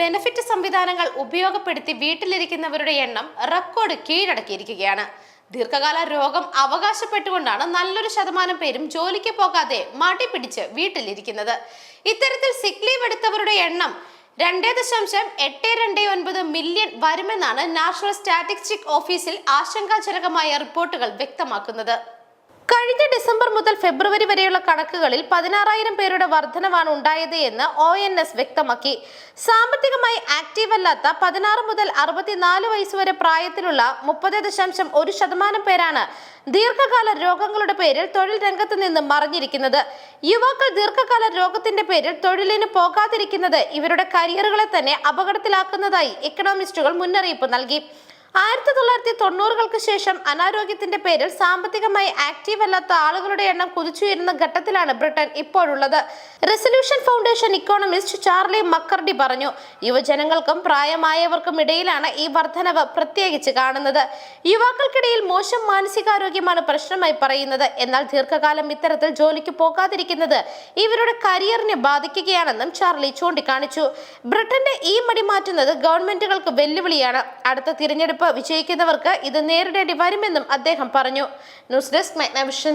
Benefit സംവിധാനങ്ങൾ ഉപയോഗപ്പെടുത്തി വീട്ടിലിരിക്കുന്നവരുടെ എണ്ണം റെക്കോർഡ് കീഴടക്കിയിരിക്കുകയാണ്. ദീർഘകാല രോഗം അവകാശപ്പെട്ടുകൊണ്ടാണ് നല്ലൊരു ശതമാനം പേരും ജോലിക്ക് പോകാതെ മടി പിടിച്ച് വീട്ടിലിരിക്കുന്നത്. ഇത്തരത്തിൽ സിക്ക് ലീവ് എടുത്തവരുടെ എണ്ണം രണ്ടേ ദശാംശം എട്ട് രണ്ട് ഒൻപത് മില്യൺ വരുമെന്നാണ് നാഷണൽ സ്റ്റാറ്റിസ്റ്റിക് ഓഫീസിൽ ആശങ്കാജനകമായ റിപ്പോർട്ടുകൾ വ്യക്തമാക്കുന്നത്. കഴിഞ്ഞ ഡിസംബർ മുതൽ ഫെബ്രുവരി വരെയുള്ള കണക്കുകളിൽ പതിനാറായിരം പേരുടെ വർധനവാണ് ഉണ്ടായത് എന്ന് ഒ എൻ എസ് വ്യക്തമാക്കി. സാമ്പത്തികമായി ആക്റ്റീവ് അല്ലാത്ത പതിനാറ് മുതൽ അറുപത്തിനാല് വയസ്സ് വരെ പ്രായത്തിലുള്ള മുപ്പത് ദശാംശം ഒരു ശതമാനം പേരാണ് ദീർഘകാല രോഗങ്ങളുടെ പേരിൽ തൊഴിൽ രംഗത്ത് നിന്ന് മറിഞ്ഞിരിക്കുന്നത്. യുവാക്കൾ ദീർഘകാല രോഗത്തിന്റെ പേരിൽ തൊഴിലിന് പോകാതിരിക്കുന്നത് ഇവരുടെ കരിയറുകളെ തന്നെ അപകടത്തിലാക്കുന്നതായി ഇക്കണോമിസ്റ്റുകൾ മുന്നറിയിപ്പ് നൽകി. ആയിരത്തി തൊള്ളായിരത്തി തൊണ്ണൂറുകൾക്ക് ശേഷം അനാരോഗ്യത്തിന്റെ പേരിൽ സാമ്പത്തികമായി ആക്റ്റീവ് അല്ലാത്ത ആളുകളുടെ എണ്ണം കുതിച്ചുയരുന്ന ഘട്ടത്തിലാണ് ബ്രിട്ടൻ ഇപ്പോഴുള്ളത്. Resolution foundation economist Charlie McCurdy പറഞ്ഞു യുവജനങ്ങൾക്കും പ്രായമായവർക്കും ഇടയിലാണ് ഈ വർധനവ് പ്രത്യേകിച്ച് കാണുന്നത്. യുവാക്കൾക്കിടയിൽ മോശം മാനസികാരോഗ്യമാണ് പ്രശ്നമായി പറയുന്നത്. എന്നാൽ ദീർഘകാലം ഇത്തരത്തിൽ ജോലിക്ക് പോകാതിരിക്കുന്നത് ഇവരുടെ കരിയറിനെ ബാധിക്കുകയാണെന്നും ചാർലി ചൂണ്ടിക്കാണിച്ചു. ബ്രിട്ടന്റെ ഈ മടി മാറ്റുന്നത് ഗവൺമെന്റുകൾക്ക് വെല്ലുവിളിയാണ്. അടുത്ത തിരഞ്ഞെടുപ്പ് വിജയിക്കുന്നവർക്ക് ഇത് നേരിടേണ്ടി വരുമെന്നും അദ്ദേഹം പറഞ്ഞു. News desk മെഗ്നവിഷൻ.